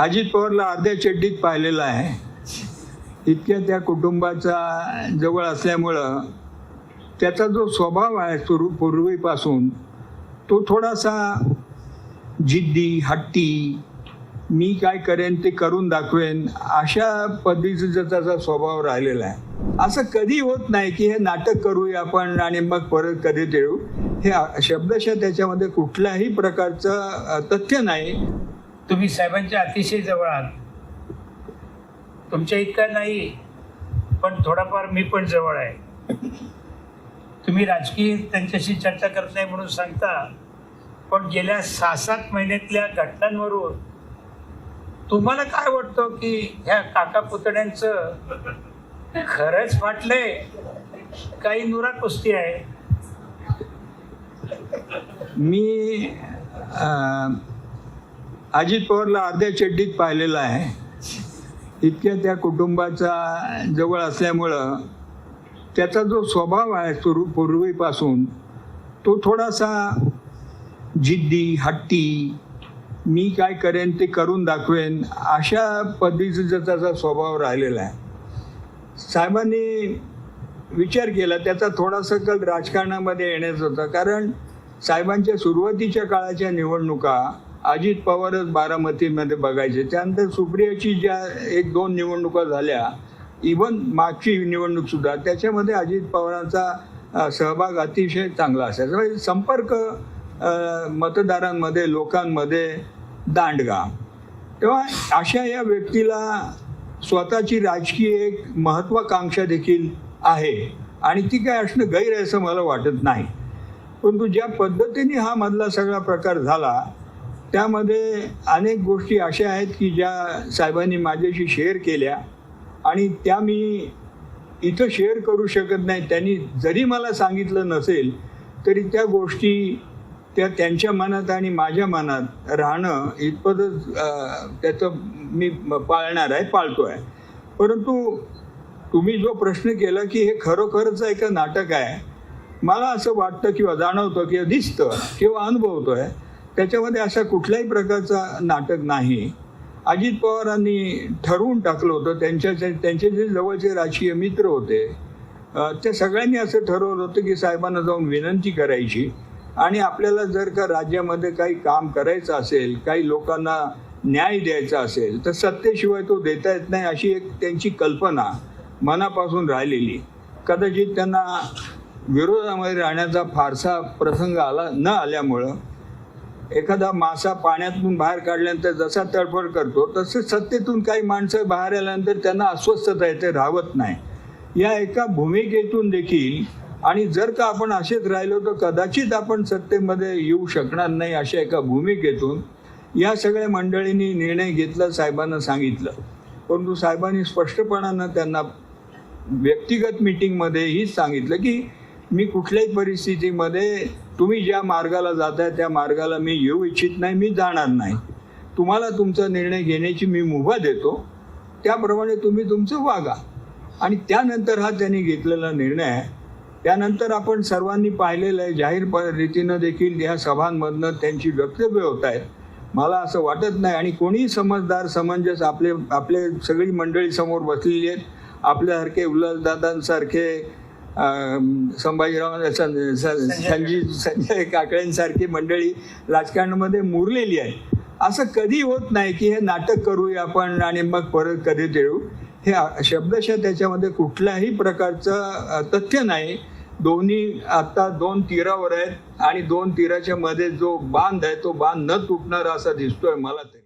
अजित पवारला अर्ध्या चड्डीत पाहिलेलं आहे. इतक्या त्या कुटुंबाचा जवळ असल्यामुळं त्याचा जो स्वभाव आहे सुरू पूर्वीपासून तो थोडासा जिद्दी हट्टी मी काय करेन ते करून दाखवेन अशा पद्धतीचा त्याचा स्वभाव राहिलेला आहे. असं कधी होत नाही की हे नाटक करूया आपण आणि मग परत कधी देऊ. हे शब्दशः त्याच्यामध्ये कुठल्याही प्रकारचं तथ्य नाही. तुम्ही साहेबांच्या अतिशय जवळ आहात. तुमच्या इतका नाही पण थोडाफार मी पण जवळ आहे. तुम्ही राजकीय त्यांच्याशी चर्चा करत नाही म्हणून सांगता पण गेल्या सहा सात महिन्यातल्या घटनांवरून तुम्हाला काय वाटतं की ह्या काका पुतण्यांचं खरंच फाटलंय? काही नुरा कुस्ती आहे. मी आ... अजित पवारला अर्ध्या चड्डीत पाहिलेलं आहे. इतक्या त्या कुटुंबाचा जवळ असल्यामुळं त्याचा जो स्वभाव आहे सुरू पूर्वीपासून तो थोडासा जिद्दी हट्टी मी काय करेन ते करून दाखवेन अशा पद्धतीचा त्याचा स्वभाव राहिलेला आहे. साहेबांनी विचार केला त्याचा थोडासा कल राजकारणामध्ये येण्याचा होता. कारण साहेबांच्या सुरुवातीच्या काळाच्या निवडणुका अजित पवारच बारामतीमध्ये बघायचे. त्यानंतर सुप्रियाची ज्या एक दोन निवडणुका झाल्या इवन मागची निवडणूक सुद्धा त्याच्यामध्ये अजित पवारांचा सहभाग अतिशय चांगला असायचा. म्हणजे संपर्क मतदारांमध्ये लोकांमध्ये दांडगा. तेव्हा अशा या व्यक्तीला स्वतःची राजकीय एक महत्वाकांक्षा देखील आहे. आणि ती काय असणं गैर आहे असं मला वाटत नाही. परंतु ज्या पद्धतीने हा मधला सगळा प्रकार झाला त्यामध्ये अनेक गोष्टी अशा आहेत की ज्या साहेबांनी माझ्याशी शेअर केल्या आणि त्या मी इथं शेअर करू शकत नाही. त्यांनी जरी मला सांगितलं नसेल तरी त्या गोष्टी त्या त्यांच्या मनात आणि माझ्या मनात राहणं इतपतच त्याचं मी पाळणार आहे पाळतो आहे. परंतु तुम्ही जो प्रश्न केला की हे खरोखरच एक नाटक आहे मला असं वाटतं किंवा जाणवतं किंवा दिसतं किंवा अनुभवतो आहे त्याच्यामध्ये अशा कुठल्याही प्रकारचा नाटक नाही. अजित पवारांनी ठरवून टाकलं होतं. त्यांच्या त्यांचे जे जवळचे राजकीय मित्र होते त्या सगळ्यांनी असं ठरवलं होतं की साहेबांना जाऊन विनंती करायची. आणि आपल्याला जर का राज्यामध्ये काही काम करायचं असेल काही लोकांना न्याय द्यायचा असेल तर सत्तेशिवाय तो देता येत नाही अशी एक त्यांची कल्पना मनापासून राहिलेली. कदाचित त्यांना विरोधामध्ये राहण्याचा फारसा प्रसंग आला न आल्यामुळं एखादा मासा पाण्यातून बाहेर काढल्यानंतर जसा तडफड करतो तसं सत्तेतून काही माणसं बाहेर आल्यानंतर त्यांना अस्वस्थता येते राहत नाही. या एका भूमिकेतून देखील आणि जर का आपण असेच राहिलो तर कदाचित आपण सत्तेमध्ये येऊ शकणार नाही अशा एका भूमिकेतून. या सगळ्या मंडळींनी निर्णय घेतला साहेबांना सांगितलं. परंतु साहेबांनी स्पष्टपणानं त्यांना व्यक्तिगत मीटिंगमध्ये हीच सांगितलं की मी कुठल्याही परिस्थितीमध्ये तुम्ही ज्या मार्गाला जाताय त्या मार्गाला मी येऊ इच्छित नाही मी जाणार नाही. तुम्हाला तुमचा निर्णय घेण्याची मी मुभा देतो. त्याप्रमाणे तुम्ही तुमचं वागा. आणि त्यानंतर हा त्यांनी घेतलेला निर्णय आहे. त्यानंतर आपण सर्वांनी पाहिलेलं आहे जाहीर प रीतीनं देखील ह्या सभांमधनं त्यांची वक्तव्य होत आहेत. मला असं वाटत नाही आणि कोणीही समजदार समंजस आपले आपले सगळी मंडळी समोर बसलेली आहेत. आपल्यासारखे उल्हासदादांसारखे संभाजीराव सं- सं- संजीव संजय काकड्यांसारखी मंडळी राजकारणामध्ये मुरलेली आहे असं कधी होत नाही की हे नाटक करूया आपण आणि मग परत कधी देऊ. हे शब्दशः त्याच्यामध्ये कुठल्याही प्रकारचं तथ्य नाही. दोन्ही आता दोन तीरावर आहेत आणि दोन तीराच्या मध्ये जो बांध आहे तो बांध न तुटणारा असा दिसतोय मला ते